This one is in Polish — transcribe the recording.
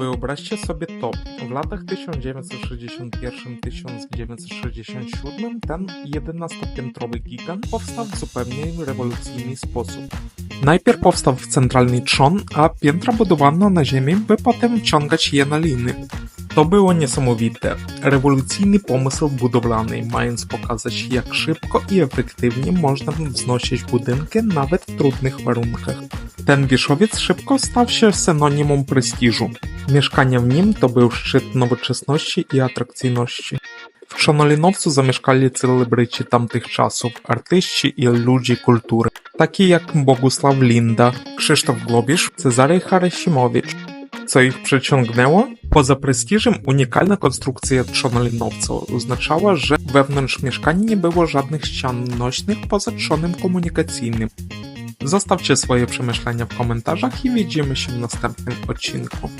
Wyobraźcie sobie to, w latach 1961-1967 ten 11-piętrowy gigant powstał w zupełnie rewolucyjny sposób. Najpierw powstał w centralny trzon, a piętra budowano na ziemi, by potem wciągać je na liny. To było niesamowite. Rewolucyjny pomysł budowlany, mając pokazać jak szybko i efektywnie można wznosić budynki nawet w trudnych warunkach. Ten wieżowiec szybko stał się synonimum prestiżu. Mieszkanie w nim to był szczyt nowoczesności i atrakcyjności. W Trzonolinowcu zamieszkali celebryci tamtych czasów, artyści i ludzie kultury, takie jak Bogusław Linda, Krzysztof Globisz, Cezary Harasimowicz. Co ich przyciągnęło? Poza prestiżem unikalna konstrukcja trzonolinowca oznaczała, że wewnątrz mieszkania nie było żadnych ścian nośnych poza trzonem komunikacyjnym. Zostawcie swoje przemyślenia w komentarzach i widzimy się w następnym odcinku.